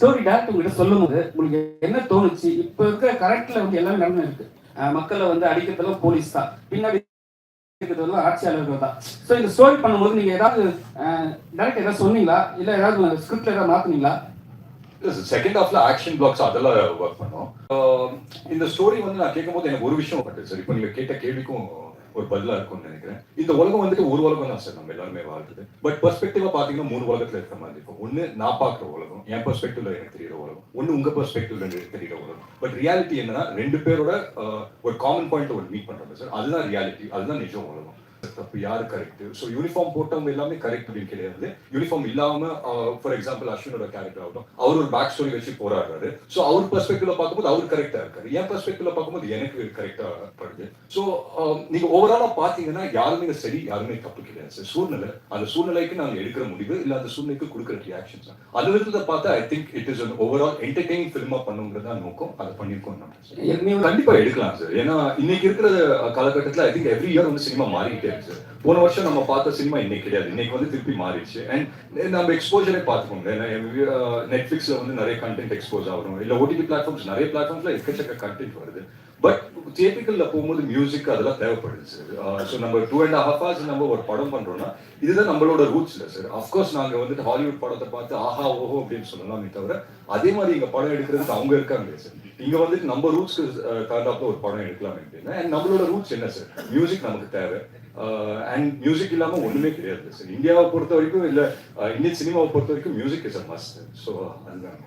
Story doctor உங்ககிட்ட சொல்லும்போது உங்களுக்கு என்ன தோணுச்சு? இப்போ இருக்கிற கரெக்ட்ல வந்து எல்லாமே நடந்து இருக்கு. மக்களை வந்து அடிக்கிறதெல்லாம் போலீஸ் தான். பின்னாடி இருக்கிறதெல்லாம் ஆட்சியாளர்கள் தான். ஸோ இந்த ஸ்டோரி பண்ணும்போது நீங்க ஏதாவது டேரக்ட் ஏதாவது சொன்னீங்களா? இல்ல ஏதாவது ஸ்கிரிப்ட்ல ஏதாவது மாத்தினீங்களா? செகண்ட் ஹாஃப்ல ஆக்ஷன் பிளாக்ஸ் அதெல்லாம் ஒர்க் பண்ணோம். இந்த ஸ்டோரி வந்து நான் கேட்கும்போது எனக்கு ஒரு விஷயம் பட்டு சார் இப்போ நீங்க கேட்ட கேள்விக்கும் ஒரு பதிலா இருக்கும்னு நினைக்கிறேன். இந்த உலகம் வந்துட்டு ஒரு உலகம் தான் சார் நம்ம எல்லாருமே வாழ்றது. பட் பெர்ஸ்பெக்டிவா பாத்தீங்கன்னா மூணு உலகத்துல இருக்கிற மாதிரி இருக்கும். ஒண்ணு நான் பாக்குற உலகம் என் பெர்ஸ்பெக்டிவ்ல எனக்கு தெரியுற உலகம். ஒன்னு உங்க பெர்ஸ்பெக்டிவ்ல எனக்கு தெரியுற உலகம். பட் ரியாலிட்டி என்னன்னா ரெண்டு பேரோட ஒரு காமன் பாயிண்ட் ஒரு மீட் பண்றோம் சார். அதுதான் ரியாலிட்டி அதுதான் நிஜம் உலகம். தப்பு யாரு கரெக்ட் ஸோ யூனிஃபார்ம் போட்டவங்க எல்லாமே கரெக்ட் அப்படின்னு கிடையாது. யூனிஃபார்ம் இல்லாம ஃபார் எக்ஸாம்பிள் அஸ்வினோட கேரக்டர் ஆகட்டும் அவர் ஒரு பேக் ஸ்டோரி வச்சு போராடுறாரு. ஸோ அவர் பெர்ஸ்பெக்டிவ்ல பார்க்கும்போது அவர் கரெக்டா இருக்காரு. என் பெர்ஸ்பெக்டிவ்ல பார்க்கும்போது எனக்கு கரெக்டா படுது. ஸோ நீங்க ஓவராலா பாத்தீங்கன்னா யாருமே சரி யாருமே தப்பு கிடையாது. சார் சூழ்நிலை அந்த சூழ்நிலைக்கு நாங்க எடுக்கிற முடிவு இல்ல அந்த சூழ்நிலைக்கு கொடுக்குற ரியாக்ஷன்ஸ் அந்த விதத்தை பார்த்தா I think it is overall entertaining ஃபிலிமா பண்ணுங்கிறதா நோக்கம். அதை பண்ணிருக்கோம் நம்ம கண்டிப்பா எடுக்கலாம் சார். ஏன்னா இன்னைக்கு இருக்கிற காலகட்டத்துல ஐ திங்க் எவ்ரி இயர் வந்து சினிமா மாறிக்கிட்டே இருக்கு. சார் போன வருஷம் நம்ம பார்த்த சினிமா இன்னைக்கு கிடையாது. இன்னைக்கு வந்து திருப்பி மாறிடுச்சு. அண்ட் நம்ம எக்ஸ்போஜரே பார்த்துக்கோங்க நெட்ஃபிளிக்ஸ்ல வந்து நிறைய கண்டென்ட் எக்ஸ்போஸ் ஆகணும். இல்ல ஓடிடி பிளாட்ஃபார்ம்ஸ் நிறைய பிளாட்ஃபார்ம்ஸ்ல எக்கச்சக்க கண்டென்ட் வருது. பட் தியேட்டர்ல போகும்போது மியூசிக் அதெல்லாம் தேவைப்படுது சார் ஸோ நம்ம டூ அண்ட் ஹாஃப் ஹவர்ஸ் நம்ம ஒரு படம் பண்றோம்னா இதுதான் நம்மளோட ரூட்ஸ்ல சார் அஃப்கோர்ஸ் நாங்க வந்துட்டு ஹாலிவுட் படத்தை பார்த்து ஆஹா ஓஹோ அப்படின்னு சொல்லலாமே தவிர அதே மாதிரி இங்க படம் எடுக்கிறதுக்கு அவங்க இருக்காங்க சார் இங்க வந்துட்டு நம்ம ரூட்ஸ்க்கு தகுந்தாப்புல ஒரு படம் எடுக்கலாம் அப்படின்னா. அண்ட் நம்மளோட ரூட்ஸ் என்ன சார் மியூசிக் நமக்கு தேவை. அண்ட் மியூசிக் இல்லாம ஒண்ணுமே கிடையாது சார் இந்தியாவை பொறுத்த வரைக்கும் இல்ல இந்தியன் சினிமாவை பொறுத்த வரைக்கும் music is a must so அதுதான்